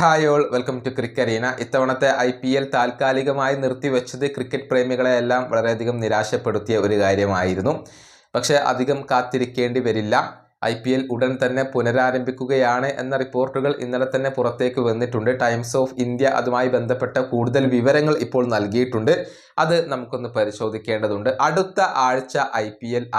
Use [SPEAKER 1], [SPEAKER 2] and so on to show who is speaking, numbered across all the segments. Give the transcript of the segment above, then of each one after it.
[SPEAKER 1] Hi all welcome to Crickarena ഇത്തവണത്തെ I P L താൽക്കാലികമായി നിർത്തിവെച്ചത് cricket പ്രേമികളെയെല്ലാം വളരെയധികം നിരാശപ്പെടുത്തിയ ഒരു കാര്യമായിരുന്നു. പക്ഷേ അധികം കാത്തിരിക്കേണ്ടി വരില്ല. ഐ പി എൽ ഉടൻ തന്നെ പുനരാരംഭിക്കുകയാണ് എന്ന റിപ്പോർട്ടുകൾ ഇന്നലെ തന്നെ പുറത്തേക്ക് വന്നിട്ടുണ്ട്. ടൈംസ് ഓഫ് ഇന്ത്യ അതുമായി ബന്ധപ്പെട്ട കൂടുതൽ വിവരങ്ങൾ ഇപ്പോൾ നൽകിയിട്ടുണ്ട്. അത് നമുക്കൊന്ന് പരിശോധിക്കേണ്ടതുണ്ട്. അടുത്ത ആഴ്ച ഐ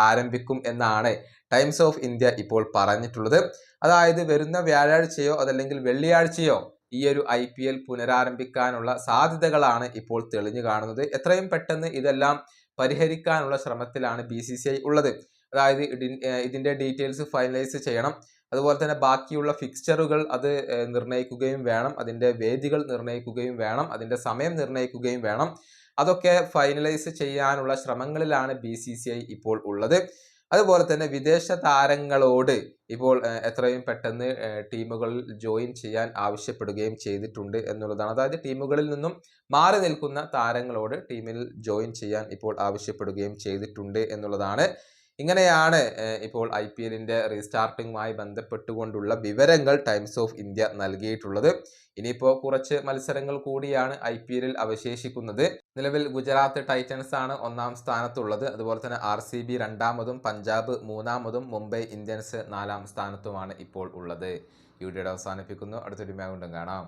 [SPEAKER 1] ആരംഭിക്കും എന്നാണ് ടൈംസ് ഓഫ് ഇന്ത്യ ഇപ്പോൾ പറഞ്ഞിട്ടുള്ളത്. അതായത് വരുന്ന വ്യാഴാഴ്ചയോ അതല്ലെങ്കിൽ വെള്ളിയാഴ്ചയോ ഈ ഒരു ഐ പി എൽ പുനരാരംഭിക്കാനുള്ള സാധ്യതകളാണ് ഇപ്പോൾ തെളിഞ്ഞു കാണുന്നത്. എത്രയും പെട്ടെന്ന് ഇതെല്ലാം പരിഹരിക്കാനുള്ള ശ്രമത്തിലാണ് ബി സി സി ഐ ഉള്ളത്. അതായത് ഇതിന്റെ ഡീറ്റെയിൽസ് ഫൈനലൈസ് ചെയ്യണം. അതുപോലെ തന്നെ ബാക്കിയുള്ള ഫിക്സ്ചറുകൾ അത് നിർണയിക്കുകയും വേണം. അതിന്റെ വേദികൾ നിർണയിക്കുകയും വേണം. അതിന്റെ സമയം നിർണയിക്കുകയും വേണം. അതൊക്കെ ഫൈനലൈസ് ചെയ്യാനുള്ള ശ്രമങ്ങളിലാണ് ബി ഇപ്പോൾ ഉള്ളത്. അതുപോലെ തന്നെ വിദേശ താരങ്ങളോട് ഇപ്പോൾ എത്രയും പെട്ടെന്ന് ടീമുകളിൽ ജോയിൻ ചെയ്യാൻ ആവശ്യപ്പെടുകയും ചെയ്തിട്ടുണ്ട് എന്നുള്ളതാണ്. അതായത് ടീമുകളിൽ നിന്നും മാറി നിൽക്കുന്ന താരങ്ങളോട് ടീമിൽ ജോയിൻ ചെയ്യാൻ ഇപ്പോൾ ആവശ്യപ്പെടുകയും ചെയ്തിട്ടുണ്ട് എന്നുള്ളതാണ്. ഇങ്ങനെയാണ് ഇപ്പോൾ ഐ പി എല്ലിന്റെ റീസ്റ്റാർട്ടിങ്ങുമായി ബന്ധപ്പെട്ടുകൊണ്ടുള്ള വിവരങ്ങൾ ടൈംസ് ഓഫ് ഇന്ത്യ നൽകിയിട്ടുള്ളത്. ഇനിയിപ്പോൾ കുറച്ച് മത്സരങ്ങൾ കൂടിയാണ് ഐ പി എല്ലിൽ അവശേഷിക്കുന്നത്. നിലവിൽ ഗുജറാത്ത് ടൈറ്റൻസ് ആണ് ഒന്നാം സ്ഥാനത്തുള്ളത്. അതുപോലെ തന്നെ ആർ സി ബി രണ്ടാമതും പഞ്ചാബ് മൂന്നാമതും മുംബൈ ഇന്ത്യൻസ് നാലാം സ്ഥാനത്തുമാണ് ഇപ്പോൾ ഉള്ളത്. ഈ ഡിയുടെ അവസാനിപ്പിക്കുന്നു. അടുത്തൊരു വീണ്ടും കാണാം.